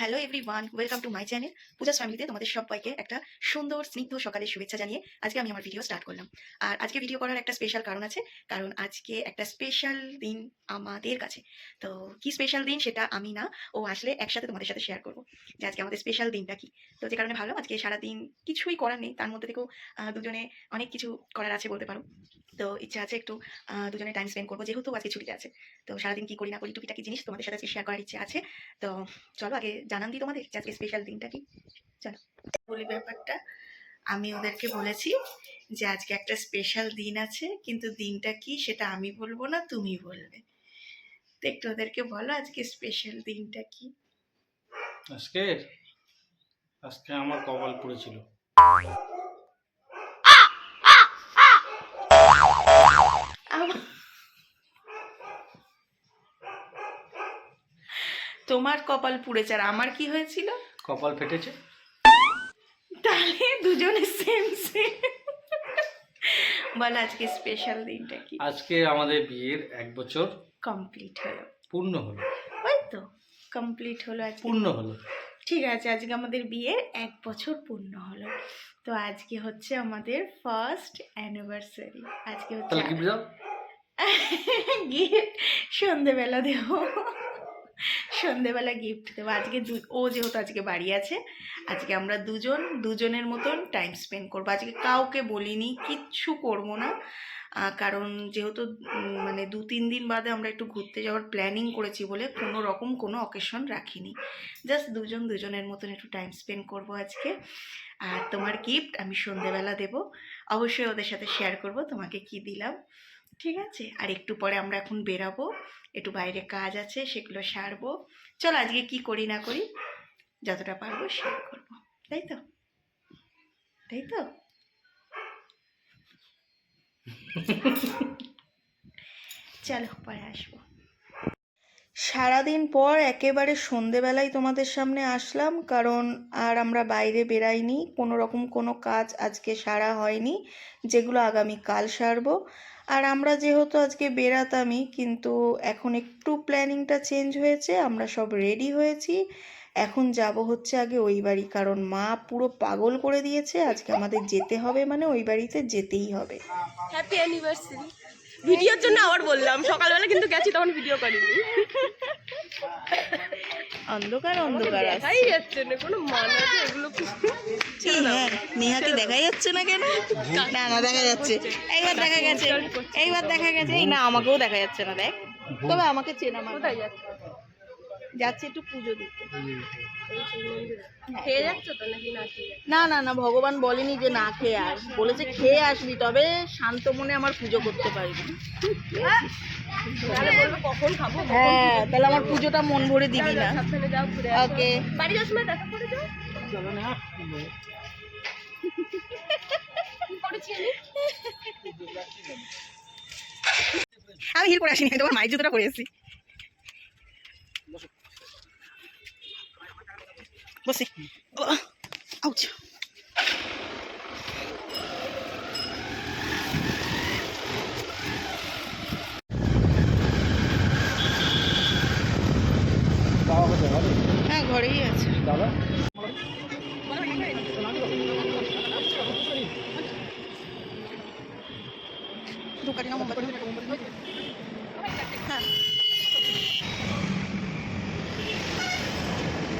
Hello everyone welcome to my channel Puja's ফ্যামিলিতে তোমাদের সবাইকে একটা সুন্দর, স্নিগ্ধ সকালের শুভেচ্ছা জানিয়ে আজকে আমি আমার ভিডিও স্টার্ট করলাম। আর আজকে ভিডিও করার একটা স্পেশাল কারণ আছে, কারণ আজকে একটা স্পেশাল দিন আমাদের কাছে। তো কি স্পেশাল দিন সেটা আমি না, ও আসলে একসাথে তোমাদের সাথে শেয়ার করব যে আজকে আমাদের স্পেশাল দিনটা কি। তো যে কারণে ভালো আজকে সারাদিন কিছুই করার নেই, তার মধ্যে থেকেও দুজনে অনেক কিছু করার আছে বলতে পারো। তো ইচ্ছা আছে একটু দুজনে টাইম স্পেন্ড করব, যেহেতু আজকে ছুটিতে আছে। তো সারাদিন কি করি না করি, টুকিটাকি জিনিস তোমাদের সাথে শেয়ার করার ইচ্ছে আছে। তো চলো আগে জানান দিই তোমাদের? যে আজকে স্পেশাল দিনটা কি? চলো। বলি ব্যাপারটা। আমি ওদেরকে বলেছি যে আজকে একটা স্পেশাল দিন আছে কিন্তু দিনটা কি সেটা আমি বলব না তুমি বলবে। তো একটু ওদেরকে বলো আজকে স্পেশাল দিনটা কি? আজকে আজকে আমার কপাল পড়েছিল। আম- তোমার কপাল পুড়েছে আর আমার কি হয়েছিল? কপাল ফেটেছে? তাহলে দুজনে সেম সেম বলো আজকে স্পেশাল দিনটা কি? আজকে আমাদের বিয়ের এক বছর কমপ্লিট হলো। পূর্ণ হলো। ওই তো কমপ্লিট হলো আজকে। পূর্ণ হলো। ঠিক আছে আজকে আমাদের বিয়ের এক বছর পূর্ণ হলো। তো আজকে হচ্ছে আমাদের ফার্স্ট অ্যানিভার্সারি আজকে হচ্ছে গিফট সন্ধেবেলা দেব। সন্ধেবেলা গিফট দেবো। আজকে ও যেহেতু আজকে বাড়ি আছে, আজকে আমরা দুজন, দুজনের মতন টাইম স্পেন্ড করব। আজকে কাউকে বলিনি, কিচ্ছু করব না। কারণ যেহেতু মানে দু, তিন দিন বাদে আমরা একটু ঘুরতে যাওয়ার প্ল্যানিং করেছি বলে কোনো রকম কোনো অকেশন রাখিনি। জাস্ট দুজন, দুজনের মতন একটু টাইম স্পেন্ড করব আজকে। আর তোমার গিফট আমি সন্ধেবেলা দেব। অবশ্যই ওদের সাথে শেয়ার করব, তোমাকে কি দিলাম। ঠিক আছে? আর একটু পরে আমরা এখন বেরাবো। একটু বাইরে কাজ আছে, সেগুলো সারবো। চল আজকে কি করি না করি, যতটা পারব শেয়ার করব। তাই তো? তাই তো? চলো, পরে আসব। সারাদিন পর একেবারে সন্ধেবেলায় তোমাদের সামনে আসলাম, কারণ আর আমরা বাইরে বেরাইনি, কোনো রকম কোনো কাজ আজকে সারা হয়নি, যেগুলো আগামী কাল সারবো। আর আমরা যেহেতু আজকে বেরাতামই কিন্তু এখন একটু প্ল্যানিংটা চেঞ্জ হয়েছে, আমরা সব রেডি হয়েছি। এখন যাব হচ্ছে আগে ওই বাড়ি, কারণ মা পুরো পাগল করে দিয়েছে, আজকে আমাদের যেতে হবে মানে ওই বাড়িতে যেতেই হবে। হ্যাপি অ্যানিভার্সারি ভিডিওর জন্য আবার বললাম, সকালবেলা কিন্তু গেছি, তখন ভিডিও করিনি। অন্ধকার অন্ধকার দেখাই যাচ্ছে না কোনো মানে এগুলো নেহাকে দেখা যাচ্ছে না কেন? না না দেখা যাচ্ছে। এইবার দেখা গেছে এইবার দেখা গেছে। এই না আমাকেও দেখা যাচ্ছে না দেখ। তবে আমাকে চেনা মানে যাচ্ছে? যাচ্ছে একটু পুজো দিতে। না না না না ভগবান বলেনি যে না খেয়ে আস। বলেছে খেয়ে আসবি তবে শান্ত মনে আমার পুজো করতে পারবি। হ্যাঁ তাহলে আমার পুজোটা মন ভরে দিবি না। আসো। ওকে। বাড়ি যাওয়ার সময় দেখা করে যাও। করেছি আমি? হিল করে আসিনি তোমার মায়ের জুতোটা পরে এসেছি। বসি আউচ হ্যাঁ ঘরেই আছে দাদা দোকানে না মোবাইল হ্যাঁ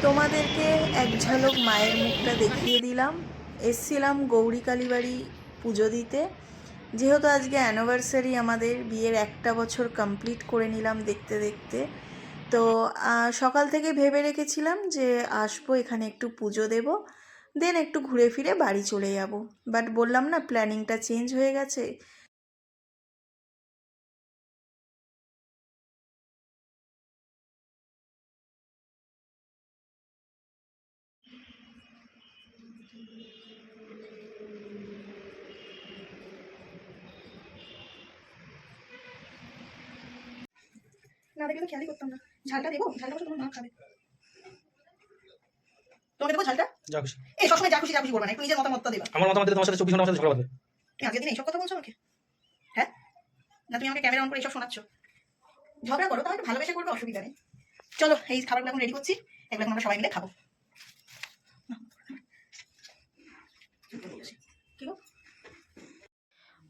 তোমাদেরকে এক ঝলক মায়ের মুখটা দেখিয়ে দিলাম। এসছিলাম গৌরী কালীবাড়ি পুজো দিতে। যেহেতু আজকে অ্যানিভার্সারি আমাদের বিয়ের একটা বছর কমপ্লিট করে নিলাম দেখতে দেখতে। তো সকাল থেকে ভেবে রেখেছিলাম যে আসব, এখানে একটু পুজো দেব। দেন একটু ঘুরে ফিরে বাড়ি চলে যাব। বাট বললাম না প্ল্যানিংটা চেঞ্জ হয়ে গেছে। না দেখলে তো খেয়ালই করতাম না। ঝালটা দেবো ঝালটা অবশ্য তোমার মা খাবে। তোমাকে দেবো ঝালটা? যা খুশি। এই সবসময় যা খুশি যা খুশি বলবা না একটু নিজের মতামতটা দেবা। আমার মতামত তোমার সাথে চব্বিশ ঘণ্টা আমার সাথে ঝগড়া বাঁধবে। তুমি আজকে দিন এইসব কথা বলছো আমাকে? হ্যাঁ? না তুমি আমাকে ক্যামেরা অন করে এইসব শোনাচ্ছ? ঝগড়া করো তাহলে ভালোবেসে করবে অসুবিধা নেই। চলো এই খাবারগুলো এখন রেডি করছি। এগুলো আমরা সবাই মিলে খাব কি গো?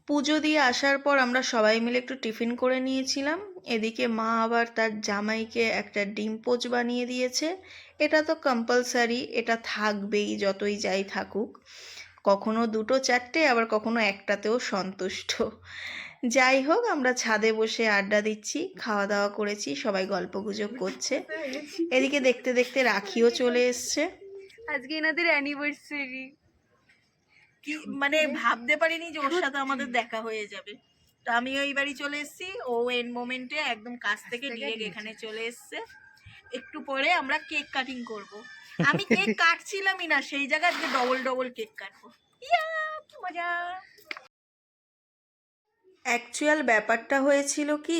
পুজো দিয়ে আসার পর আমরা সবাই মিলে একটু টিফিন করে নিয়েছিলাম। এদিকে মা আবার তার জামাইকে একটা ডিম পোচ বানিয়ে দিয়েছে। এটা তো কম্পালসারি এটা থাকবেই যতই যাই থাকুক। কখনো দুটো চারটে, আবার কখনো একটাতেও সন্তুষ্ট। যাই হোক, আমরা ছাদে বসে আড্ডা দিচ্ছি, খাওয়া দাওয়া করেছি, সবাই গল্প গুজব করছে। এদিকে দেখতে দেখতে রাখিও চলে এসছে। আজকে এনাদের অ্যানিভার্সারি কি মানে ভাবতে পারিনি যে ওর সাথে আমাদের দেখা হয়ে যাবে। তো আমি ওই বাড়ি চলে এসেছি ও এন মোমেন্টে একদম কাছ থেকে ডিরেক্ট এখানে চলে এসছে। একটু পরে আমরা কেক কাটিং করব। আমি কেক কাটছিলামই না সেই জায়গায় আজকে ডবল ডবল কেক কাটবো। ইয়া কি মজা! অ্যাকচুয়াল ব্যাপারটা হয়েছিল কি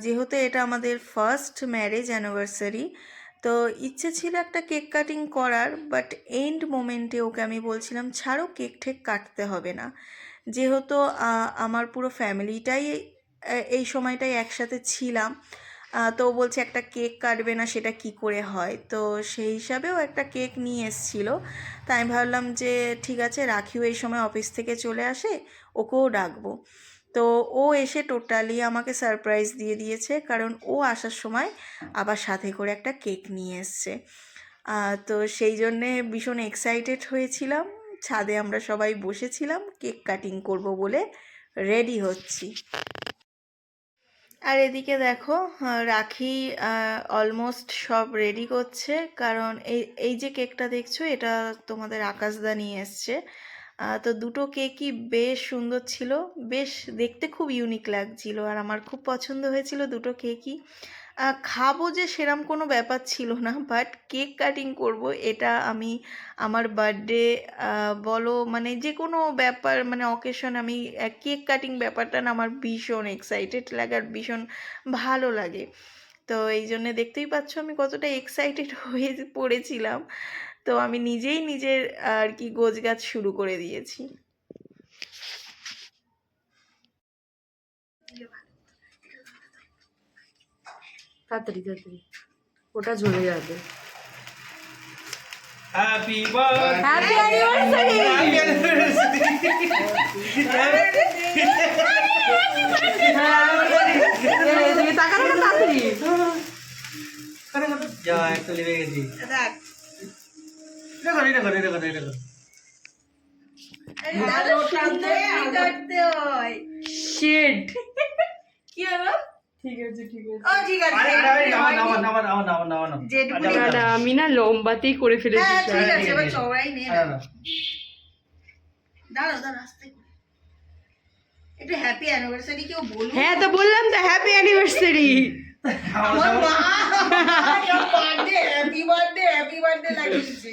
যেহেতু এটা আমাদের ফার্স্ট ম্যারেজ অ্যানিভার্সারি তো ইচ্ছে ছিল একটা কেক কাটিং করার বাট এন্ড মোমেন্টে ওকে আমি বলছিলাম, ছাড়ো, কেক ঠেক কাটতে হবে না। যেহেতু আমার পুরো ফ্যামিলিটাই এই সময়টাই একসাথে ছিলাম তো বলছে, একটা কেক কাটবে না, সেটা কি করে হয়? তো সেই হিসাবেও একটা কেক নিয়ে এসছিল। তাই আমি ভাবলাম যে, ঠিক আছে, রাখিও, এই সময় অফিস থেকে চলে আসে, ওকেও ডাকবো। তো ও এসে টোটালি আমাকে সারপ্রাইজ দিয়ে দিয়েছে, কারণ ও আসার সময় আবার সাথে করে একটা কেক নিয়ে এসছে। তো সেই জন্যে ভীষণ এক্সাইটেড হয়েছিলাম। ছাদে আমরা সবাই বসেছিলাম কেক কাটিং করব বলে রেডি হচ্ছি। আর এদিকে দেখো রাখি অলমোস্ট সব রেডি করছে, কারণ এই এই যে কেকটা দেখছ, এটা তোমাদের আকাশদা নিয়ে এসছে। তো দুটো কেকই বেশ সুন্দর ছিল। বেশ দেখতে খুব ইউনিক লাগছিল আর আমার খুব পছন্দ হয়েছিল দুটো কেকই। খাব যে সেরম কোনো ব্যাপার ছিল না বাট কেক কাটিং করব এটা আমি আমার বার্থডে বলো মানে যে কোনো ব্যাপার মানে অকেশন আমি কেক কাটিং ব্যাপারটা না আমার ভীষণ এক্সাইটেড লাগে আর ভীষণ ভালো লাগে। তো এই জন্যে দেখতেই পাচ্ছ আমি কতটা এক্সাইটেড হয়ে পড়েছিলাম। তো আমি নিজেই নিজের আর কি গোছগাছ শুরু করে দিয়েছি। তাড়াতাড়ি তাড়াতাড়ি। ওটা ঝরে যাবে। হ্যাপি হ্যাপি অ্যানিভার্সারি তুমি তাকানো না তাড়াতাড়ি। গেছি। এটা কর এটা কর এটা কর আমি না লম্বাতেই করে ফেলেছি হ্যাঁ বলুন হ্যাঁ তো বললাম তো হ্যাপি অ্যানিভার্সারি আমার মা birthday happy birthday happy birthday লাগিয়েছে।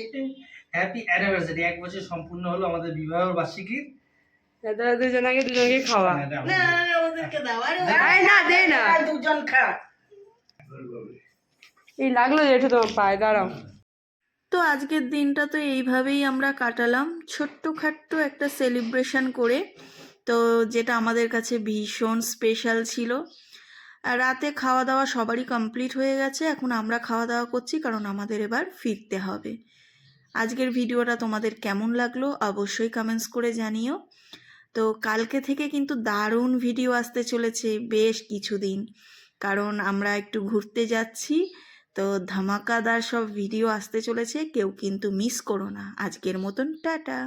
হ্যাপি অ্যানিভার্সারি এক বছর সম্পূর্ণ হলো আমাদের বিবাহ বার্ষিকীর। দাদা দুজনকে দুজনকে খাওয়া। না না, না, ওদেরকে দাও আরে না দে না। দুজন খা এই লাগল জেঠু তোমার পায়ে দাঁড়াও। তো আজকের দিনটা তো এইভাবেই আমরা কাটালাম। ছোট্টখাট্ট একটা সেলিব্রেশন করে তো যেটা আমাদের কাছে ভীষণ স্পেশাল ছিল। আর রাতে খাওয়া দাওয়া সবারই কমপ্লিট হয়ে গেছে। এখন আমরা খাওয়া দাওয়া করছি কারণ আমাদের এবার ফিরতে হবে। আজকের ভিডিওটা তোমাদের কেমন লাগল অবশ্যই কমেন্টস করে জানিও। তো কালকে থেকে কিন্তু দারুণ ভিডিও আসতে চলেছে বেশ কিছুদিন। কারণ আমরা একটু ঘুরতে যাচ্ছি, তো ধামাকাদার সব ভিডিও আসতে চলেছে, কেউ কিন্তু মিস করো না। আজকের মতন টাটা।